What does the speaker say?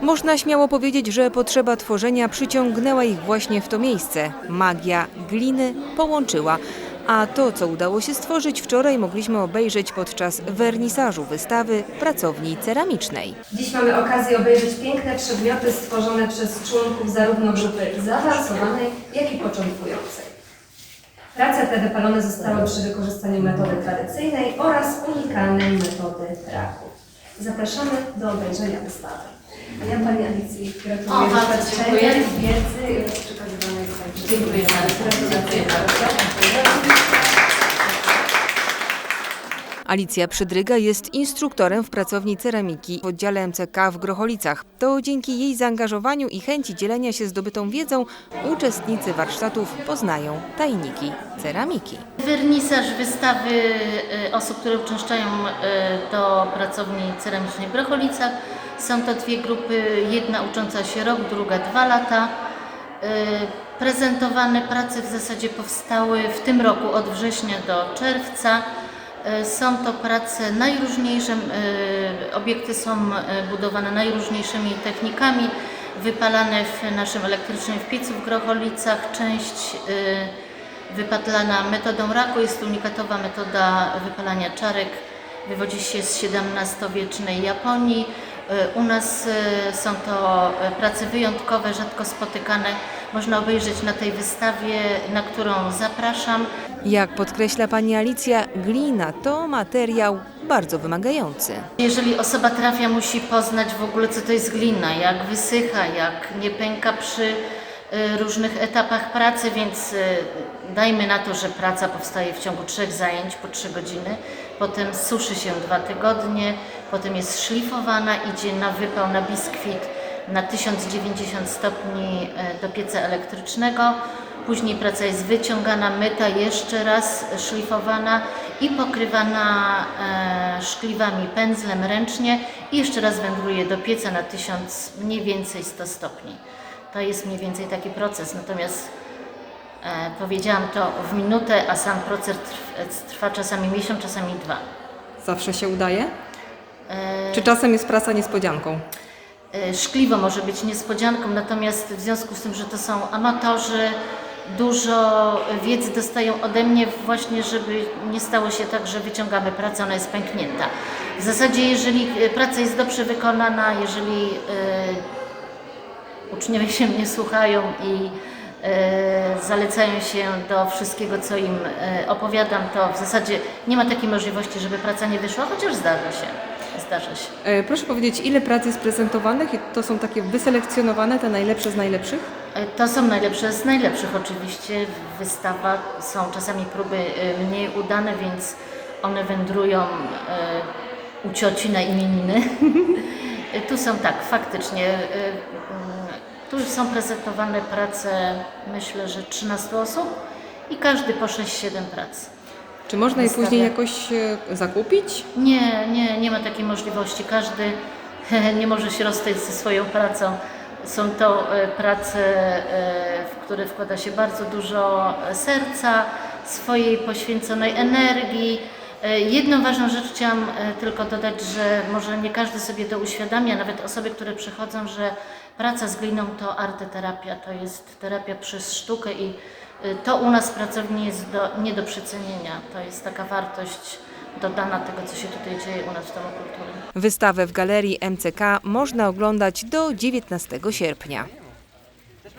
Można śmiało powiedzieć, że potrzeba tworzenia przyciągnęła ich właśnie w to miejsce. Magia gliny połączyła. A to, co udało się stworzyć wczoraj, mogliśmy obejrzeć podczas wernisażu wystawy pracowni ceramicznej. Dziś mamy okazję obejrzeć piękne przedmioty stworzone przez członków zarówno grupy zaawansowanej, jak i początkującej. Prace te wypalone zostały przy wykorzystaniu metody tradycyjnej oraz unikalnej metody raku. Zapraszamy do obejrzenia wystawy. A ja Pani Alicji gratuluję O, bardzo doświadczenia, dziękuję. wiedzy i przekazywanej także. Dziękuję bardzo. Dziękuję Alicja Przydryga jest instruktorem w pracowni ceramiki w oddziale MCK w Grocholicach. To dzięki jej zaangażowaniu i chęci dzielenia się zdobytą wiedzą uczestnicy warsztatów poznają tajniki ceramiki. Wernisaż wystawy y, osób, które uczęszczają y, do pracowni ceramicznej w Brocholicach. Są to dwie grupy, jedna ucząca się rok, druga dwa lata. Y, Prezentowane prace w zasadzie powstały w tym roku od września do czerwca. Y, Są to prace najróżniejsze, y, obiekty są budowane najróżniejszymi technikami, wypalane w naszym elektrycznym w piecu w Grocholicach. Część wypatlana metodą raku. Jest to unikatowa metoda wypalania czarek. Wywodzi się z XVII-wiecznej Japonii. Y, U nas y, są to y, prace wyjątkowe, rzadko spotykane. Można obejrzeć na tej wystawie, na którą zapraszam. Jak podkreśla pani Alicja, glina to materiał bardzo wymagający. Jeżeli osoba trafia, musi poznać w ogóle, co to jest glina, jak wysycha, jak nie pęka przy różnych etapach pracy, więc y, dajmy na to, że praca powstaje w ciągu trzech zajęć po trzy godziny, potem suszy się dwa tygodnie, potem jest szlifowana, idzie na wypał, na biskwit na 1090 stopni y, do pieca elektrycznego. Później praca jest wyciągana, myta, jeszcze raz szlifowana i pokrywana szkliwami pędzlem ręcznie i jeszcze raz wędruje do pieca na 1000, mniej więcej 100 stopni. To jest mniej więcej taki proces, natomiast e, powiedziałam to w minutę, a sam proces trw, trwa czasami miesiąc, czasami dwa. Zawsze się udaje? E, Czy czasem jest praca niespodzianką? E, Szkliwo może być niespodzianką, natomiast w związku z tym, że to są amatorzy, dużo wiedzy dostają ode mnie właśnie, żeby nie stało się tak, że wyciągamy pracę, ona jest pęknięta. W zasadzie, jeżeli e, praca jest dobrze wykonana, jeżeli e, uczniowie się mnie słuchają i e, zalecają się do wszystkiego, co im e, opowiadam, to w zasadzie nie ma takiej możliwości, żeby praca nie wyszła, chociaż zdarza się. Zdarza się. E, Proszę powiedzieć, ile prac jest prezentowanych i to są takie wyselekcjonowane, te najlepsze z najlepszych? To są najlepsze z najlepszych oczywiście. W wystawach są czasami próby mniej udane, więc one wędrują u cioci na imieniny. Tu są tak, faktycznie. e, mm, Tu są prezentowane prace, myślę, że 13 osób i każdy po 6-7 prac. Czy można je później jakoś e, zakupić? Nie, nie, nie ma takiej możliwości. Każdy nie może się rozstać ze swoją pracą. Są to e, prace, e, w które wkłada się bardzo dużo serca, swojej poświęconej energii. E, Jedną ważną rzecz chciałam e, tylko dodać, że może nie każdy sobie to uświadamia, nawet osoby, które przychodzą, że praca z gliną to arteterapia, to jest terapia przez sztukę i e, to u nas w pracowni jest do, nie do przecenienia. To jest taka wartość dodana tego, co się tutaj dzieje u nas w Domu Kultury. Wystawę w galerii MCK można oglądać do 19 sierpnia.